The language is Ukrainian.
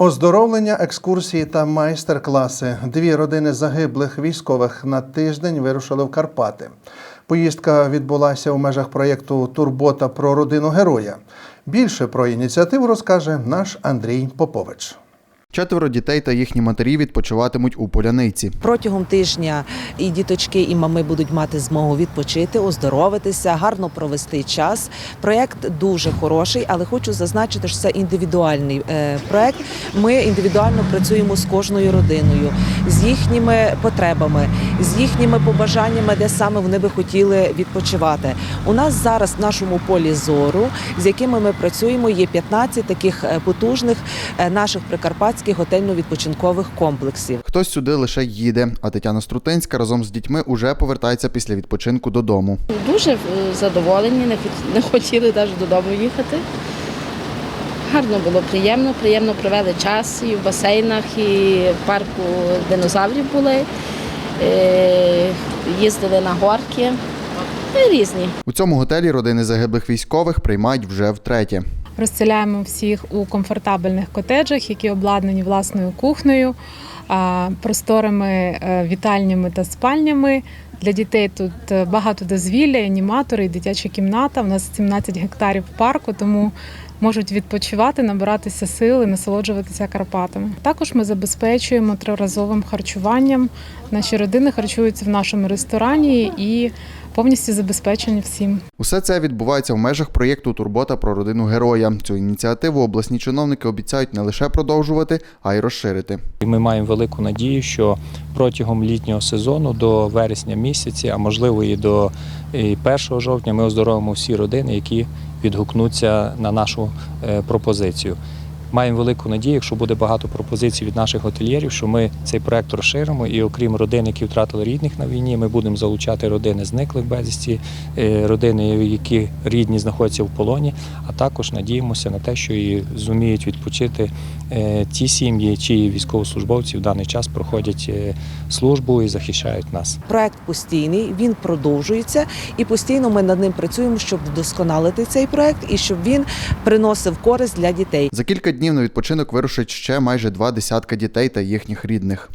Оздоровлення, екскурсії та майстер-класи. Дві родини загиблих військових на тиждень вирушили в Карпати. Поїздка відбулася у межах проєкту Турбота про родину героя. Більше про ініціативу розкаже наш Андрій Попович. Четверо дітей та їхні матері відпочиватимуть у поляниці. Протягом тижня і діточки, і мами будуть мати змогу відпочити, оздоровитися, гарно провести час. Проєкт дуже хороший, але хочу зазначити, що це індивідуальний е, проєкт. Ми індивідуально працюємо з кожною родиною, з їхніми потребами, з їхніми побажаннями, де саме вони би хотіли відпочивати. У нас зараз в нашому полі зору, з якими ми працюємо, є 15 таких е, потужних е, наших прикарпатських готельно-відпочинкових комплексів. Хтось сюди лише їде, а Тетяна Струтинська разом з дітьми уже повертається після відпочинку додому. Дуже е, задоволені, не хотіли навіть додому їхати. Гарно було, приємно, приємно провели час і в басейнах, і в парку динозаврів були, їздили на горки. Різні. У цьому готелі родини загиблих військових приймають вже втретє. Розселяємо всіх у комфортабельних котеджах, які обладнані власною кухнею, а, просторими е, вітальнями та спальнями. Для дітей тут е, багато дозвілля, аніматори, дитяча кімната. У нас 17 гектарів парку, тому можуть відпочивати, набиратися сили, насолоджуватися Карпатами. Також ми забезпечуємо триразовим харчуванням. Наші родини харчуються в нашому ресторані і повністю забезпечені всім. Усе це відбувається в межах проєкту Турбота про родину героя. Цю ініціативу обласні чиновники обіцяють не лише продовжувати, а й розширити. І Ми маємо велику надію, що протягом літнього сезону до вересня місяці, а можливо і до 1 жовтня, ми оздоровимо всі родини, які відгукнуться на нашу е, пропозицію. Маємо велику надію, якщо буде багато пропозицій від наших готельєрів, що ми цей проект розширимо, і окрім родин, які втратили рідних на війні, ми будемо залучати родини зниклих безвісті, е, родини, які рідні знаходяться в полоні. А також надіємося на те, що і зуміють відпочити е, ті сім'ї, чиї військовослужбовці в даний час проходять е, службу і захищають нас. Проект постійний, він продовжується, і постійно ми над ним працюємо, щоб вдосконалити цей проект і щоб він приносив користь для дітей. За кілька днів на відпочинок вирушать ще майже два десятка дітей та їхніх рідних.